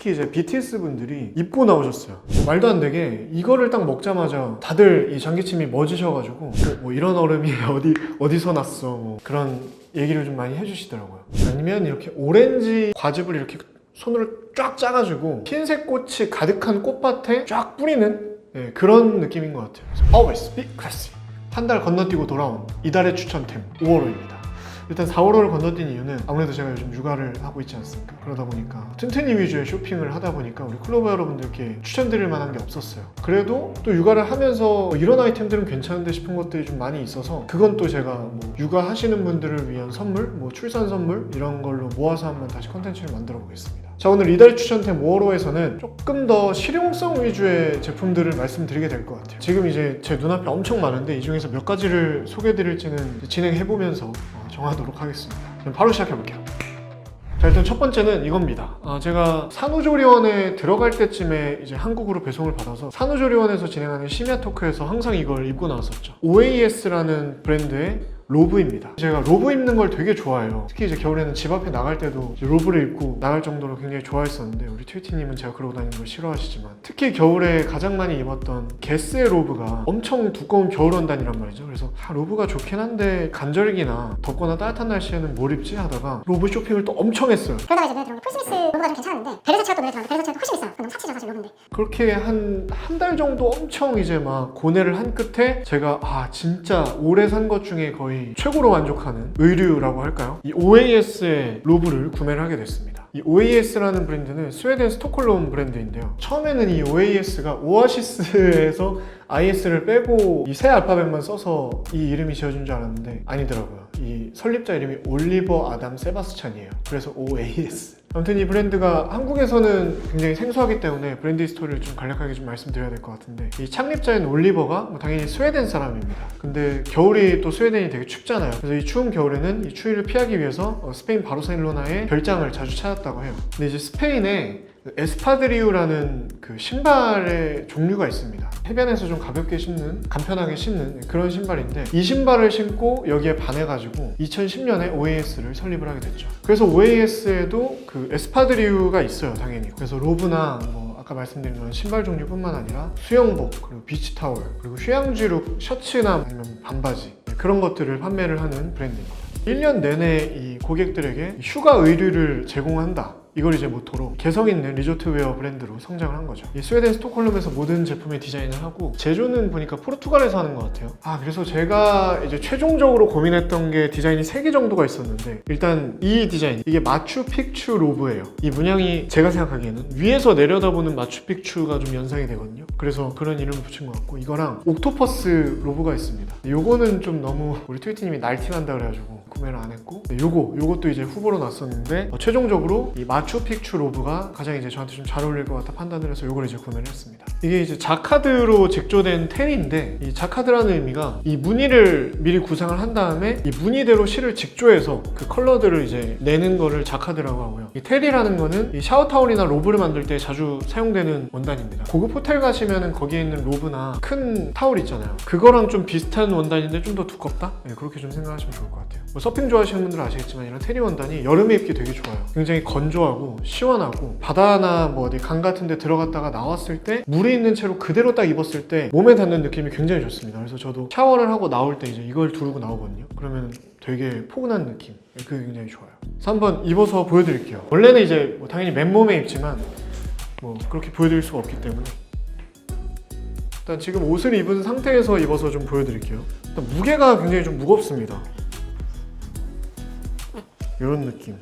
특히 이제 BTS 분들이 입고 나오셨어요. 말도 안 되게 이거를 딱 먹자마자 다들 이 장기침이 멎으셔가지고 그뭐 이런 얼음이 어디 어디서 났어 뭐 그런 얘기를 좀 많이 해주시더라고요. 아니면 이렇게 오렌지 과즙을 이렇게 손으로 쫙 짜가지고 흰색 꽃이 가득한 꽃밭에 쫙 뿌리는 예, 그런 느낌인 것 같아요. Always be classy. 한 달 건너뛰고 돌아온 이달의 추천템 5월호입니다. 일단 4월호를 건너뛴 이유는 아무래도 제가 요즘 육아를 하고 있지 않습니까? 그러다 보니까 튼튼이 위주의 쇼핑을 하다 보니까 우리 클로버 여러분들께 추천드릴 만한 게 없었어요. 그래도 또 육아를 하면서 이런 아이템들은 괜찮은데 싶은 것들이 좀 많이 있어서 그건 또 제가 뭐 육아 하시는 분들을 위한 선물, 뭐 출산 선물 이런 걸로 모아서 한번 다시 컨텐츠를 만들어 보겠습니다. 자 오늘 이달 추천템 5월호에서는 조금 더 실용성 위주의 제품들을 말씀드리게 될 것 같아요. 지금 이제 제 눈앞에 엄청 많은데 이 중에서 몇 가지를 소개해드릴지는 진행해 보면서 정하도록 하겠습니다. 그럼 바로 시작해 볼게요. 자 일단 첫 번째는 이겁니다. 아, 제가 산후조리원에 들어갈 때쯤에 이제 한국으로 배송을 받아서 산후조리원에서 진행하는 심야 토크에서 항상 이걸 입고 나왔었죠. OAS라는 브랜드의 로브입니다. 제가 로브 입는 걸 되게 좋아해요. 특히 이제 겨울에는 집 앞에 나갈 때도 로브를 입고 나갈 정도로 굉장히 좋아했었는데 우리 트위티님은 제가 그러고 다니는 걸 싫어하시지만 특히 겨울에 가장 많이 입었던 게스의 로브가 엄청 두꺼운 겨울 원단이란 말이죠. 그래서 아, 로브가 좋긴 한데 간절기나 덥거나 따뜻한 날씨에는 뭘 입지 하다가 로브 쇼핑을 또 엄청 했어요. 그러다가 이제 눈에 들어온 게 풀스미스 로고가 좀 괜찮은데 베르사체가 또 눈에 들어왔는데 베르사체가 훨씬 비싸요. 그럼 너무 사치죠 사실 로고인데. 그렇게 한 한 달 정도 엄청 이제 막 고뇌를 한 끝에 제가 아 진짜 올해 산것 중에 거의 최고로 만족하는 의류라고 할까요? 이 OAS의 로브를 구매를 하게 됐습니다. 이 OAS라는 브랜드는 스웨덴 스톡홀름 브랜드인데요. 처음에는 이 OAS가 오아시스에서 IS를 빼고 이 새 알파벳만 써서 이 이름이 지어진 줄 알았는데 아니더라고요. 이 설립자 이름이 올리버 아담 세바스찬이에요. 그래서 OAS. 아무튼 이 브랜드가 한국에서는 굉장히 생소하기 때문에 브랜드 스토리를 좀 간략하게 좀 말씀드려야 될 것 같은데 이 창립자인 올리버가 뭐 당연히 스웨덴 사람입니다. 근데 겨울이 또 스웨덴이 되게 춥잖아요. 그래서 이 추운 겨울에는 이 추위를 피하기 위해서 어, 스페인 바르셀로나의 별장을 자주 찾았다고 해요. 근데 이제 스페인에 그 에스파드리우라는 그 신발의 종류가 있습니다. 해변에서 좀 가볍게 신는, 간편하게 신는 그런 신발인데 이 신발을 신고 여기에 반해가지고 2010년에 OAS를 설립을 하게 됐죠. 그래서 OAS에도 그 에스파드리우가 있어요, 당연히. 그래서 로브나 뭐 아까 말씀드린 그런 신발 종류뿐만 아니라 수영복, 그리고 비치 타월, 그리고 휴양지룩 셔츠나 아니면 반바지 네, 그런 것들을 판매를 하는 브랜드입니다. 1년 내내 이 고객들에게 휴가 의류를 제공한다. 이걸 이제 모토로 개성 있는 리조트웨어 브랜드로 성장을 한 거죠. 이 스웨덴 스톡홀름에서 모든 제품의 디자인을 하고 제조는 보니까 포르투갈에서 하는 것 같아요. 아 그래서 제가 이제 최종적으로 고민했던 게 디자인이 3개 정도가 있었는데 일단 이 디자인 이게 마추픽추 로브예요. 이 문양이 제가 생각하기에는 위에서 내려다보는 마추픽추가 좀 연상이 되거든요. 그래서 그런 이름을 붙인 것 같고 이거랑 옥토퍼스 로브가 있습니다. 요거는 좀 너무 우리 트위티님이 날티난다 그래가지고 구매를 안 했고 네, 요거 요것도 이제 후보로 놨었는데 어, 최종적으로 이 마 추픽추 로브가 가장 이제 저한테 좀 잘 어울릴 것 같아 판단을 해서 요걸 이제 구매를 했습니다. 이게 이제 자카드로 직조된 텔인데 이 자카드라는 의미가 이 무늬를 미리 구상을 한 다음에 이 무늬대로 실을 직조해서 그 컬러들을 이제 내는 거를 자카드라고 하고요. 이 텔이라는 거는 이 샤워 타올이나 로브를 만들 때 자주 사용되는 원단입니다. 고급 호텔 가시면은 거기에 있는 로브나 큰 타올 있잖아요. 그거랑 좀 비슷한 원단인데 좀 더 두껍다? 네, 그렇게 좀 생각하시면 좋을 것 같아요. 뭐 서핑 좋아하시는 분들은 아시겠지만 이런 테리 원단이 여름에 입기 되게 좋아요. 굉장히 건조하고 시원하고 바다나 뭐 어디 강 같은 데 들어갔다가 나왔을 때 물이 있는 채로 그대로 딱 입었을 때 몸에 닿는 느낌이 굉장히 좋습니다. 그래서 저도 샤워를 하고 나올 때 이제 이걸 두르고 나오거든요. 그러면 되게 포근한 느낌. 그게 굉장히 좋아요. 그래서 한번 입어서 보여드릴게요. 원래는 이제 뭐 당연히 맨몸에 입지만 뭐 그렇게 보여드릴 수가 없기 때문에 일단 지금 옷을 입은 상태에서 입어서 좀 보여드릴게요. 무게가 굉장히 좀 무겁습니다. 이런 느낌.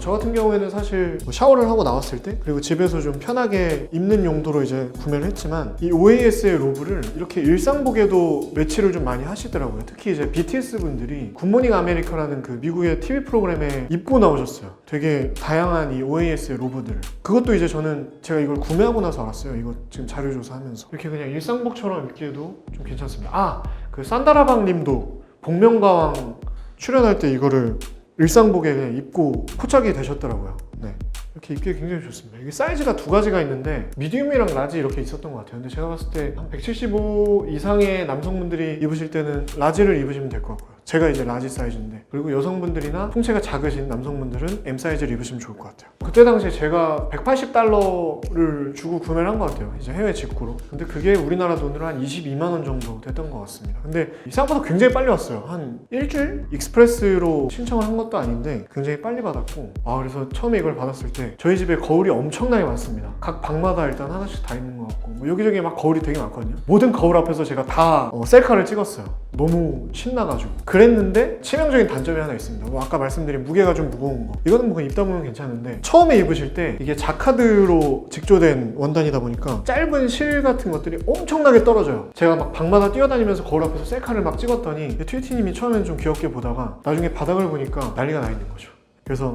저 같은 경우에는 사실 뭐 샤워를 하고 나왔을 때 그리고 집에서 좀 편하게 입는 용도로 이제 구매를 했지만 이 OAS의 로브를 이렇게 일상복에도 매치를 좀 많이 하시더라고요. 특히 이제 BTS 분들이 굿모닝 아메리카라는 그 미국의 TV 프로그램에 입고 나오셨어요. 되게 다양한 이 OAS의 로브들. 그것도 이제 저는 제가 이걸 구매하고 나서 알았어요. 이거 지금 자료 조사하면서 이렇게 그냥 일상복처럼 입기에도 좀 괜찮습니다. 아, 그 산다라방 님도 복면가왕 출연할 때 이거를 일상복에 그냥 입고 포착이 되셨더라고요. 네. 이렇게 입기 굉장히 좋습니다. 이게 사이즈가 두 가지가 있는데 미디움이랑 라지 이렇게 있었던 것 같아요. 근데 제가 봤을 때 한 175 이상의 남성분들이 입으실 때는 라지를 입으시면 될 것 같고요. 제가 이제 라지 사이즈인데 그리고 여성분들이나 통체가 작으신 남성분들은 M 사이즈를 입으시면 좋을 것 같아요. 그때 당시에 제가 180달러를 주고 구매를 한 것 같아요. 이제 해외 직구로. 근데 그게 우리나라 돈으로 한 22만 원 정도 됐던 것 같습니다. 근데 이 생각보다 굉장히 빨리 왔어요. 한 일주일 익스프레스로 신청을 한 것도 아닌데 굉장히 빨리 받았고 아 그래서 처음에 이걸 받았을 때 저희 집에 거울이 엄청나게 많습니다. 각 방마다 일단 하나씩 다 있는 것 같고 뭐 여기저기 막 거울이 되게 많거든요. 모든 거울 앞에서 제가 다 어, 셀카를 찍었어요. 너무 신나가지고 그랬는데 치명적인 단점이 하나 있습니다. 뭐 아까 말씀드린 무게가 좀 무거운 거 이거는 뭐 입다 보면 괜찮은데 처음에 입으실 때 이게 자카드로 직조된 원단이다 보니까 짧은 실 같은 것들이 엄청나게 떨어져요. 제가 막 방마다 뛰어다니면서 거울 앞에서 셀카를 막 찍었더니 트위티님이 처음엔 좀 귀엽게 보다가 나중에 바닥을 보니까 난리가 나 있는 거죠. 그래서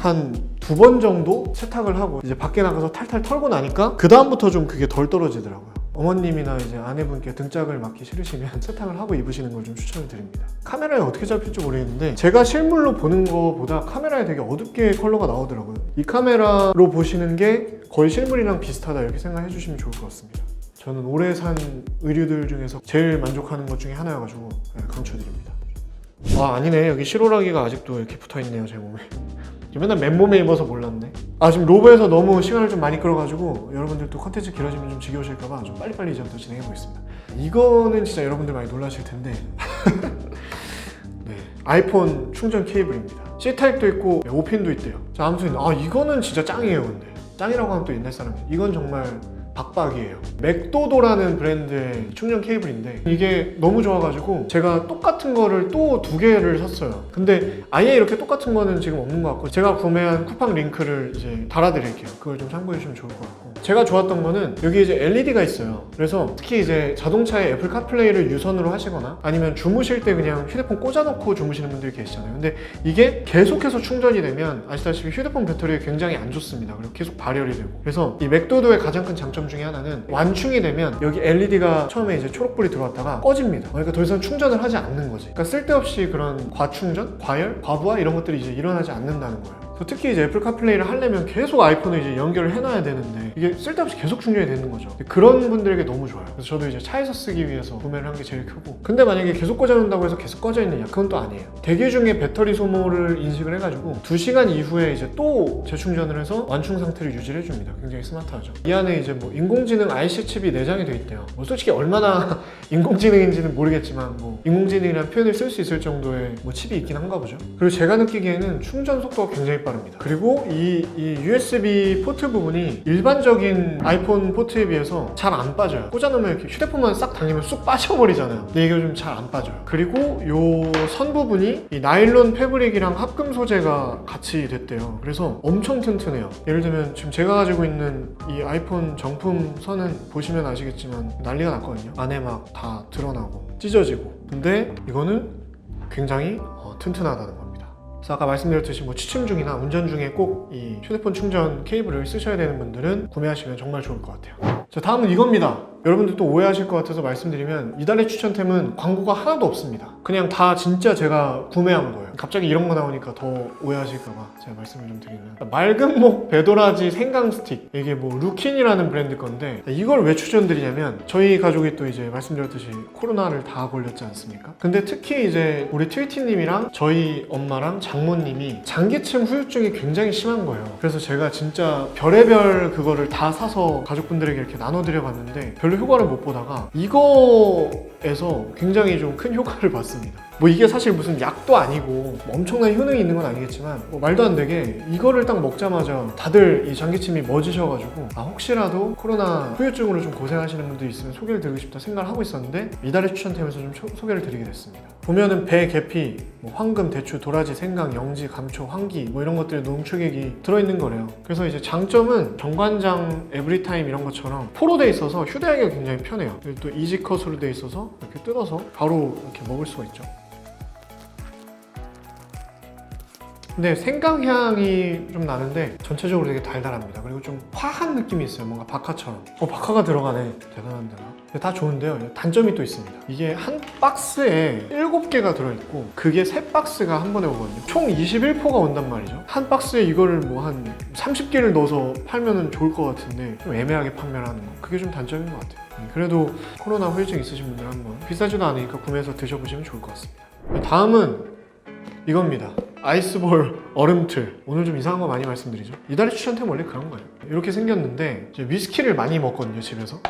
한 두 번 정도 세탁을 하고 이제 밖에 나가서 탈탈 털고 나니까 그 다음부터 좀 그게 덜 떨어지더라고요. 어머님이나 이제 아내분께 등짝을 맞기 싫으시면 세탁을 하고 입으시는 걸 좀 추천을 드립니다. 카메라에 어떻게 잡힐지 모르겠는데 제가 실물로 보는 것보다 카메라에 되게 어둡게 컬러가 나오더라고요. 이 카메라로 보시는 게 거의 실물이랑 비슷하다 이렇게 생각해 주시면 좋을 것 같습니다. 저는 올해 산 의류들 중에서 제일 만족하는 것 중에 하나여가지고 네, 강추드립니다. 아 아니네 여기 실오라기가 아직도 이렇게 붙어있네요 제 몸에 맨날 맨몸에 입어서 몰랐네. 아 지금 로브에서 너무 시간을 좀 많이 끌어가지고 여러분들도 컨텐츠 길어지면 좀 지겨우실까봐 좀 빨리빨리 이제부터 진행해 보겠습니다. 이거는 진짜 여러분들 많이 놀라실 텐데. 네, 아이폰 충전 케이블입니다. C타입도 있고 네, 5핀도 있대요. 자 아무튼 아 이거는 진짜 짱이에요 근데. 짱이라고 하면 또 옛날 사람이 이건 정말 박박이에요. 맥도도라는 브랜드의 충전 케이블인데 이게 너무 좋아가지고 제가 똑같은 거를 또 두 개를 샀어요. 근데 아예 이렇게 똑같은 거는 지금 없는 것 같고 제가 구매한 쿠팡 링크를 이제 달아드릴게요. 그걸 좀 참고해 주시면 좋을 것 같고 제가 좋았던 거는 여기 이제 LED가 있어요. 그래서 특히 이제 자동차에 애플 카플레이를 유선으로 하시거나 아니면 주무실 때 그냥 휴대폰 꽂아놓고 주무시는 분들이 계시잖아요. 근데 이게 계속해서 충전이 되면 아시다시피 휴대폰 배터리에 굉장히 안 좋습니다. 그리고 계속 발열이 되고 그래서 이 맥도도의 가장 큰 장점 중에 하나는 완충이 되면 여기 LED가 처음에 이제 초록불이 들어왔다가 꺼집니다. 그러니까 더 이상 충전을 하지 않는 거지. 그러니까 쓸데없이 그런 과충전, 과열, 과부하 이런 것들이 이제 일어나지 않는다는 거예요. 특히 이제 애플 카플레이를 하려면 계속 아이폰을 이제 연결을 해놔야 되는데 이게 쓸데없이 계속 충전이 되는 거죠. 그런 분들에게 너무 좋아요. 그래서 저도 이제 차에서 쓰기 위해서 구매를 한 게 제일 크고. 근데 만약에 계속 꽂아놓는다고 해서 계속 꺼져 있느냐? 그건 또 아니에요. 대기 중에 배터리 소모를 인식을 해가지고 2시간 이후에 이제 또 재충전을 해서 완충 상태를 유지를 해줍니다. 굉장히 스마트하죠. 이 안에 이제 뭐 인공지능 IC 칩이 내장이 돼 있대요. 뭐 솔직히 얼마나 인공지능인지는 모르겠지만 뭐 인공지능이라는 표현을 쓸 수 있을 정도의 뭐 칩이 있긴 한가 보죠. 그리고 제가 느끼기에는 충전 속도가 굉장히 빠릅니다. 그리고 이, 이 USB 포트 부분이 일반적인 아이폰 포트에 비해서 잘 안 빠져요. 꽂아놓으면 이렇게 휴대폰만 싹 당기면 쑥 빠져버리잖아요. 근데 이게 좀 잘 안 빠져요. 그리고 요 선 부분이 이 나일론 패브릭이랑 합금 소재가 같이 됐대요. 그래서 엄청 튼튼해요. 예를 들면 지금 제가 가지고 있는 이 아이폰 정품 선은 보시면 아시겠지만 난리가 났거든요. 안에 막 다 드러나고 찢어지고. 근데 이거는 굉장히 어, 튼튼하다는 겁니다. 그래서 아까 말씀드렸듯이 뭐 취침 중이나 운전 중에 꼭 이 휴대폰 충전 케이블을 쓰셔야 되는 분들은 구매하시면 정말 좋을 것 같아요. 자 다음은 이겁니다. 여러분들 또 오해하실 것 같아서 말씀드리면 이달의 추천템은 광고가 하나도 없습니다. 그냥 다 진짜 제가 구매한 거예요. 갑자기 이런 거 나오니까 더 오해하실까봐 제가 말씀을 좀 드리면 맑은 목 배도라지 생강 스틱 이게 뭐 루킨이라는 브랜드 건데 이걸 왜 추천드리냐면 저희 가족이 또 이제 말씀드렸듯이 코로나를 다 걸렸지 않습니까? 근데 특히 이제 우리 트위티님이랑 저희 엄마랑 장모님이 장기침 후유증이 굉장히 심한 거예요. 그래서 제가 진짜 별의별 그거를 다 사서 가족분들에게 이렇게 나눠드려 봤는데 별로 효과를 못 보다가 이거에서 굉장히 좀 큰 효과를 봤습니다. 뭐 이게 사실 무슨 약도 아니고 뭐 엄청난 효능이 있는 건 아니겠지만 뭐 말도 안 되게 이거를 딱 먹자마자 다들 이 장기침이 멎으셔가지고 아 혹시라도 코로나 후유증으로 좀 고생하시는 분들 있으면 소개를 드리고 싶다 생각을 하고 있었는데 이달의 추천템에서 좀 소- 소개를 드리게 됐습니다. 보면은 배, 계피, 뭐 황금, 대추, 도라지, 생강, 영지, 감초, 황기 뭐 이런 것들의 농축액이 들어있는 거래요. 그래서 이제 장점은 정관장, 에브리타임 이런 것처럼 포로 돼 있어서 휴대하기가 굉장히 편해요. 또 이지컷으로 돼 있어서 이렇게 뜯어서 바로 이렇게 먹을 수가 있죠. 근데 생강향이 좀 나는데 전체적으로 되게 달달합니다. 그리고 좀 화한 느낌이 있어요. 뭔가 박하처럼. 어, 박하가 들어가네. 대단한데. 다 좋은데요. 단점이 또 있습니다. 이게 한 박스에 7개가 들어있고 그게 세 박스가 한 번에 오거든요. 총 21포가 온단 말이죠. 한 박스에 이거를 뭐 한 30개를 넣어서 팔면 좋을 것 같은데 좀 애매하게 판매를 하는 거. 그게 좀 단점인 것 같아요. 네, 그래도 코로나 후유증 있으신 분들 한번 비싸지도 않으니까 구매해서 드셔보시면 좋을 것 같습니다. 다음은 이겁니다. 아이스볼 얼음틀. 오늘 좀 이상한 거 많이 말씀드리죠. 이달의 추천템 원래 그런 거예요. 이렇게 생겼는데 위스키를 많이 먹거든요 집에서.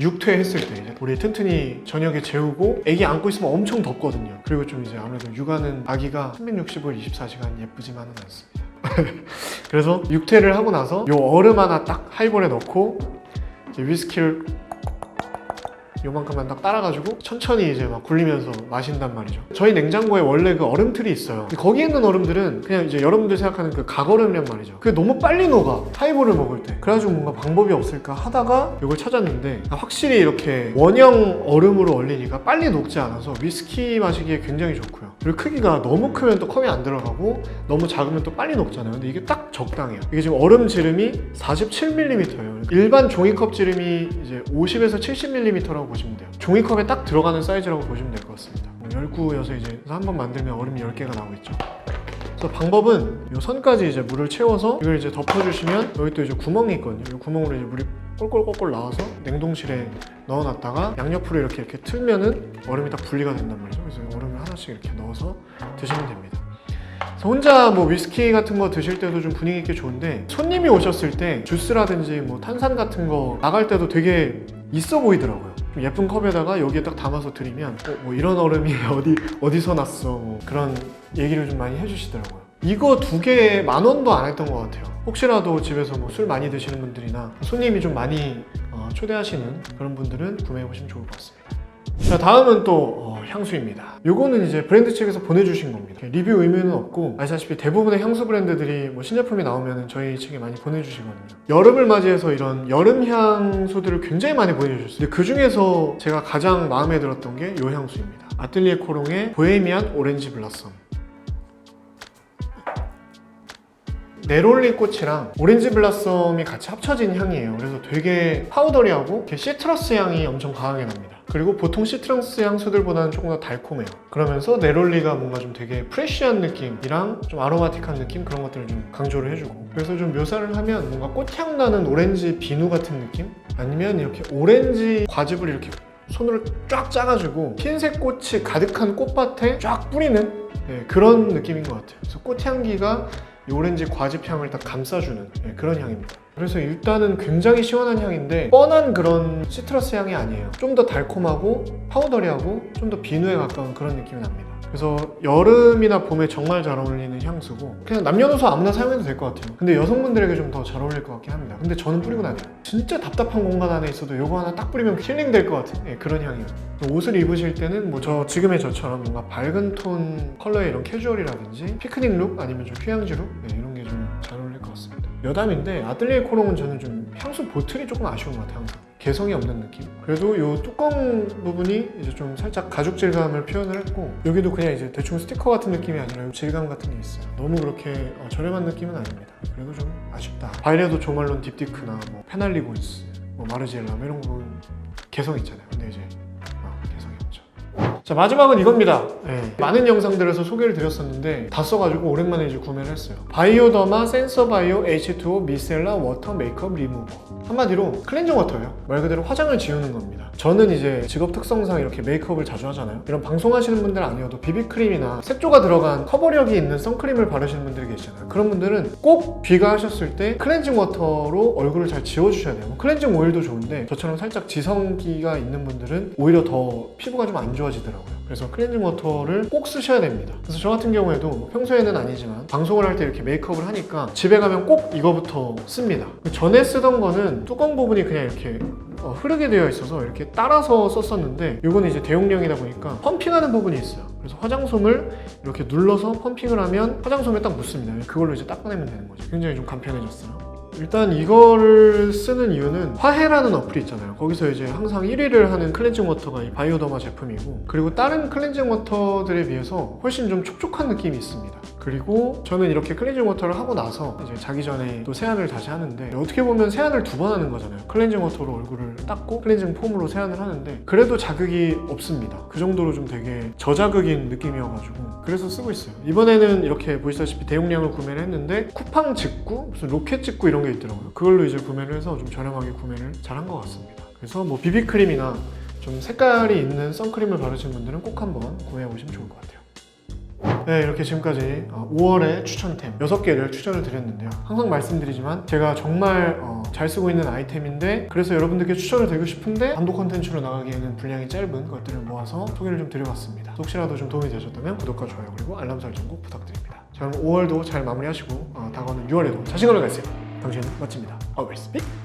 육퇴했을 때 이제 우리 튼튼이 저녁에 재우고 애기 안고 있으면 엄청 덥거든요. 그리고 좀 이제 아무래도 육아는 아기가 365일 24시간 예쁘지만은 않습니다. 그래서 육퇴를 하고 나서 요 얼음 하나 딱 하이볼에 넣고 위스키를 요만큼만 딱 따라가지고 천천히 이제 막 굴리면서 마신단 말이죠. 저희 냉장고에 원래 그 얼음틀이 있어요. 거기에 있는 얼음들은 그냥 이제 여러분들 생각하는 그 각얼음이란 말이죠. 그게 너무 빨리 녹아. 하이볼을 먹을 때. 그래가지고 뭔가 방법이 없을까 하다가 이걸 찾았는데 확실히 이렇게 원형 얼음으로 얼리니까 빨리 녹지 않아서 위스키 마시기에 굉장히 좋고요. 그리고 크기가 너무 크면 또 컵이 안 들어가고 너무 작으면 또 빨리 녹잖아요. 근데 이게 딱 적당해요. 이게 지금 얼음 지름이 47mm예요. 일반 종이컵 지름이 이제 50에서 70mm라고 보시면 돼요. 종이컵에 딱 들어가는 사이즈라고 보시면 될 것 같습니다. 뭐 열구여서 이제 한 번 만들면 얼음이 10개가 나오고 있죠. 그래서 방법은 이 선까지 이제 물을 채워서 이걸 이제 덮어주시면 여기 또 이제 구멍이 있거든요. 이 구멍으로 이제 물이 꼴꼴꼴꼴 나와서 냉동실에 넣어놨다가 양옆으로 이렇게 이렇게 틀면은 얼음이 딱 분리가 된단 말이죠. 그래서 얼음을 하나씩 이렇게 넣어서 드시면 됩니다. 혼자 뭐 위스키 같은 거 드실 때도 좀 분위기 있게 좋은데 손님이 오셨을 때 주스라든지 뭐 탄산 같은 거 나갈 때도 되게 있어 보이더라고요. 좀 예쁜 컵에다가 여기에 딱 담아서 드리면 어, 뭐 이런 얼음이 어디 어디서 났어 뭐 그런 얘기를 좀 많이 해주시더라고요. 이거 두 개에 만 원도 안 했던 것 같아요. 혹시라도 집에서 뭐 술 많이 드시는 분들이나 손님이 좀 많이 어, 초대하시는 그런 분들은 구매해 보시면 좋을 것 같습니다. 자 다음은 또 어, 향수입니다. 요거는 이제 브랜드 측에서 보내주신 겁니다. 리뷰 의무는 없고 아시다시피 대부분의 향수 브랜드들이 뭐 신제품이 나오면 저희 측에 많이 보내주시거든요. 여름을 맞이해서 이런 여름 향수들을 굉장히 많이 보내주셨어요. 그 중에서 제가 가장 마음에 들었던 게 요 향수입니다. 아틀리에 코롱의 보헤미안 오렌지 블라썸. 네롤리 꽃이랑 오렌지 블라썸이 같이 합쳐진 향이에요. 그래서 되게 파우더리하고 시트러스 향이 엄청 강하게 납니다. 그리고 보통 시트러스 향수들보다는 조금 더 달콤해요. 그러면서 네롤리가 뭔가 좀 되게 프레쉬한 느낌이랑 좀 아로마틱한 느낌 그런 것들을 좀 강조를 해주고 그래서 좀 묘사를 하면 뭔가 꽃향 나는 오렌지 비누 같은 느낌? 아니면 이렇게 오렌지 과즙을 이렇게 손으로 쫙 짜가지고 흰색 꽃이 가득한 꽃밭에 쫙 뿌리는 네, 그런 느낌인 것 같아요. 그래서 꽃향기가 이 오렌지 과즙 향을 딱 감싸주는 네, 그런 향입니다. 그래서 일단은 굉장히 시원한 향인데 뻔한 그런 시트러스 향이 아니에요. 좀 더 달콤하고 파우더리하고 좀 더 비누에 가까운 그런 느낌이 납니다. 그래서 여름이나 봄에 정말 잘 어울리는 향수고 그냥 남녀노소 아무나 사용해도 될 것 같아요. 근데 여성분들에게 좀 더 잘 어울릴 것 같긴 합니다. 근데 저는 뿌리고 다녀요. 진짜 답답한 공간 안에 있어도 이거 하나 딱 뿌리면 힐링 될 것 같은 예, 그런 향이에요. 옷을 입으실 때는 뭐 저 지금의 저처럼 뭔가 밝은 톤 컬러의 이런 캐주얼이라든지 피크닉 룩 아니면 좀 휴양지 룩 예, 이런 게 좀 잘 어울릴 것 같습니다. 여담인데 아틀리에 코롱은 저는 좀 향수 보틀이 조금 아쉬운 것 같아요. 항상. 개성이 없는 느낌. 그래도 이 뚜껑 부분이 이제 좀 살짝 가죽 질감을 표현을 했고 여기도 그냥 이제 대충 스티커 같은 느낌이 아니라 이 질감 같은 게 있어요. 너무 그렇게 어, 저렴한 느낌은 아닙니다. 그래도 좀 아쉽다. 바이레도 조말론 딥디크나 뭐 페날리고이스, 뭐 마르지엘라 뭐 이런 거 개성 있잖아요. 근데 이제 아, 개성이 없죠. 자 마지막은 이겁니다. 예, 많은 영상들에서 소개를 드렸었는데 다 써가지고 오랜만에 이제 구매를 했어요. 바이오더마 센서 바이오 H2O 미셀라 워터 메이크업 리무버. 한마디로 클렌징 워터예요. 말 그대로 화장을 지우는 겁니다. 저는 이제 직업 특성상 이렇게 메이크업을 자주 하잖아요. 이런 방송하시는 분들 아니어도 비비크림이나 색조가 들어간 커버력이 있는 선크림을 바르시는 분들이 계시잖아요. 그런 분들은 꼭 귀가하셨을 때 클렌징 워터로 얼굴을 잘 지워주셔야 돼요. 뭐 클렌징 오일도 좋은데 저처럼 살짝 지성기가 있는 분들은 오히려 더 피부가 좀 안 좋아지더라고요. 그래서 클렌징 워터를 꼭 쓰셔야 됩니다. 그래서 저 같은 경우에도 뭐 평소에는 아니지만 방송을 할 때 이렇게 메이크업을 하니까 집에 가면 꼭 이거부터 씁니다. 전에 쓰던 거는 뚜껑 부분이 그냥 이렇게 어, 흐르게 되어 있어서 이렇게 따라서 썼었는데 이거는 이제 대용량이다 보니까 펌핑하는 부분이 있어요. 그래서 화장솜을 이렇게 눌러서 펌핑을 하면 화장솜에 딱 묻습니다. 그걸로 이제 닦아내면 되는 거죠. 굉장히 좀 간편해졌어요. 일단 이거를 쓰는 이유는 화해라는 어플이 있잖아요. 거기서 이제 항상 1위를 하는 클렌징 워터가 이 바이오더마 제품이고 그리고 다른 클렌징 워터들에 비해서 훨씬 좀 촉촉한 느낌이 있습니다. 그리고 저는 이렇게 클렌징 워터를 하고 나서 이제 자기 전에 또 세안을 다시 하는데 어떻게 보면 세안을 두 번 하는 거잖아요. 클렌징 워터로 얼굴을 닦고 클렌징 폼으로 세안을 하는데 그래도 자극이 없습니다. 그 정도로 좀 되게 저자극인 느낌이어가지고 그래서 쓰고 있어요. 이번에는 이렇게 보시다시피 대용량을 구매를 했는데 쿠팡 직구 무슨 로켓 직구 이런 게 있더라고요. 그걸로 이제 구매를 해서 좀 저렴하게 구매를 잘한 것 같습니다. 그래서 뭐 비비크림이나 좀 색깔이 있는 선크림을 바르시는 분들은 꼭 한번 구매해 보시면 좋을 것 같아요. 네, 이렇게 지금까지 5월의 추천템 6개를 추천을 드렸는데요. 항상 말씀드리지만 제가 정말 어, 잘 쓰고 있는 아이템인데 그래서 여러분들께 추천을 드리고 싶은데 단독 컨텐츠로 나가기에는 분량이 짧은 것들을 모아서 소개를 좀 드려봤습니다. 혹시라도 좀 도움이 되셨다면 구독과 좋아요 그리고 알람 설정 꼭 부탁드립니다. 자, 그럼 5월도 잘 마무리하시고 어, 다가오는 6월에도 자신감을 가지세요. 당신은 멋집니다. Always big.